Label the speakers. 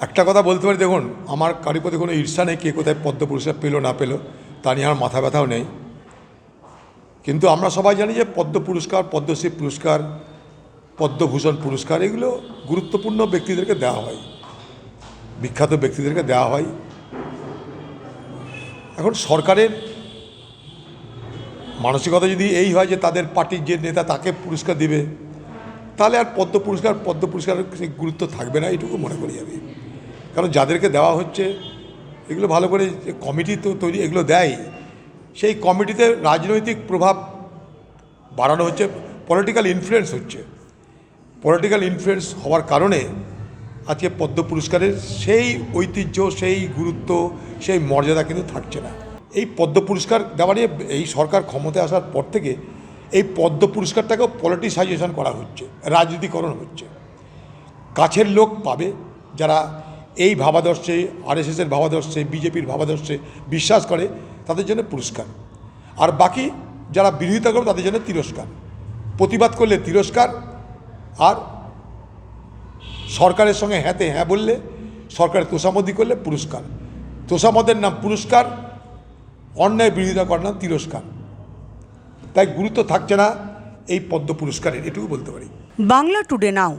Speaker 1: একটা কথা বলতে পারি, দেখুন, আমার কারি প্রতি কোনো ঈর্ষা নেই কে কোথায় পদ্ম পুরস্কার পেল, না পেল, তা নিয়ে আমার মাথা ব্যথাও নেই। কিন্তু আমরা সবাই জানি যে পদ্ম পুরস্কার পদ্মশ্রী পুরস্কার, পদ্মভূষণ পুরস্কার, এগুলো গুরুত্বপূর্ণ ব্যক্তিদেরকে দেওয়া হয়। বিখ্যাত ব্যক্তিদেরকে দেওয়া হয়। এখন সরকারের মানসিকতা যদি এই হয় যে তাদের পার্টির যে নেতা তাকে পুরস্কার দিবে, তাহলে আর পদ্ম পুরস্কার পদ্ম পুরস্কারের গুরুত্ব থাকবে না এটুকু মনে করি আমি। কারণ যাদেরকে দেওয়া হচ্ছে, এগুলো ভালো করে কমিটি তো তৈরি, এগুলো দেয়। সেই কমিটিতে রাজনৈতিক প্রভাব বাড়ানো হচ্ছে পলিটিক্যাল ইনফ্লুয়েন্স হচ্ছে। পলিটিক্যাল ইনফ্লুয়েন্স হওয়ার কারণে আজকে পদ্ম পুরস্কারের সেই ঐতিহ্য, সেই গুরুত্ব, সেই মর্যাদা কিন্তু থাকছে না। এই পদ্ম পুরস্কার দেওয়া নিয়ে এই সরকার ক্ষমতায় আসার পর থেকে এই পদ্ম পুরস্কারটাকেও পলিটিসাইজেশন করা হচ্ছে, রাজনীতিকরণ হচ্ছে। কাছের লোক পাবে যারা এই ভাবাদর্শে, আরএসএসের ভাবাদর্শে, বিজেপির ভাবাদর্শে বিশ্বাস করে, তাদের জন্য পুরস্কার। আর বাকি যারা বিরোধিতা করে, তাদের জন্য তিরস্কার। প্রতিবাদ করলে তিরস্কার, আর সরকারের সঙ্গে হ্যাঁতে হ্যাঁ বললে, সরকারের তোষামদি করলে পুরস্কার। তোষামদের নাম পুরস্কার, অন্যায় বিরোধিতা করার নাম তিরস্কার। তাই গুরুত্ব থাকছে না এই পদ্ম পুরস্কারের, এটুকু বলতে পারি।
Speaker 2: Bangla today now.